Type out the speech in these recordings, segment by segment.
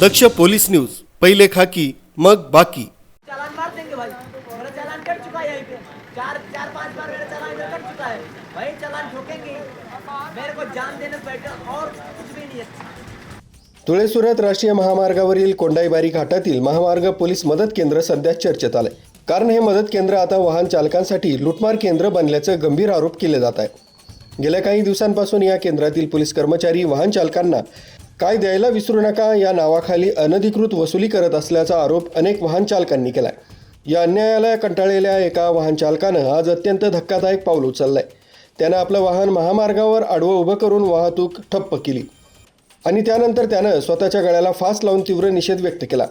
दक्ष police news पहिले खाकी मग बाकी. चालान मार देंगे भाई? मेरा चालान कट चुका है यहीं पे चार चार पांच बार मेरा चालान इधर कट चुका है भाई चालान ठोकेंगे मेरे को जान देने से बैठे और कुछ भी नहीं है. धुळे सुरत राष्ट्रीय महामार्गावरील कोंडाईबारी घाटातील महामार्ग पोलीस मदत केंद्र सध्या चर्चेत आलंय. कारण हे मदत केंद्र आता वाहन चालकांसाठी लुटमार केंद्र बनल्याचे गंभीर आरोप केले जात आहे गेल्या काही दिवसांपासून या केंद्रातील पोलीस कर्मचारी वाहन चालकांना काय द्यायला विसरू नका या नावाखाली अनधिकृत वसुली करत असल्याचा आरोप अनेक वाहन चालकांनी आहे या अन्यायाला कंटाळलेल्या एका वाहनचालकानं आज अत्यंत धक्कादायक पाऊल उचललंय. त्यानं आपलं वाहन महामार्गावर आडवं उभं करून वाहतूक ठप्प केली. आणि त्यानंतर त्यानं स्वतःच्या गळ्याला फास लावून तीव्र निषेध व्यक्त केला.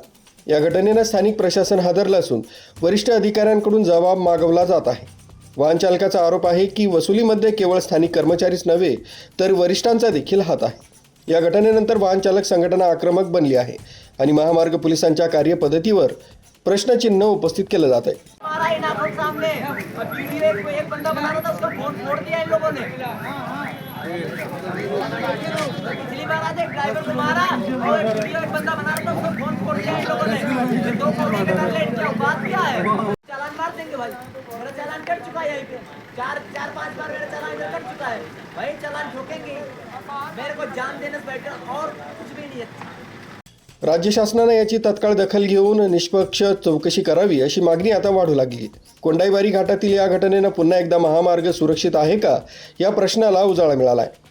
या घटनेनं स्थानिक प्रशासन हादरलं असून वरिष्ठ अधिकाऱ्यांकडून जबाब मागवला जात आहे. वाहनचालकाचा आरोप आहे की वसुलीमध्ये केवळ स्थानिक कर्मचारीच नव्हे तर वरिष्ठांचा देखील हात आहे. या घटनेनंतर वाहन चालक संघटना आक्रमक बनली आहे आणि महामार्ग पोलिसांच्या कार्यपद्धतीवर प्रश्नचिन्ह उपस्थित केलं जात आहे. मारा मेरा चालान कट चुका है यहीं पे। चार चार पांच बार मेरा चालान इधर कट चुका है। वही चालान ठोकेंगे। मेरे को जान देने से बेटर और कुछ भी नहीं है। राज्य शासनानं याची तत्काळ दखल घेऊन निष्पक्ष चौकशी करावी अशी मागणी आता वाढू लागली. कोंडाईबारी घाटातील या घटनेनं पुन्हा एकदा महामार्ग सुरक्षित आहे का? या प्रश्नाला उजाळा मिळाला आहे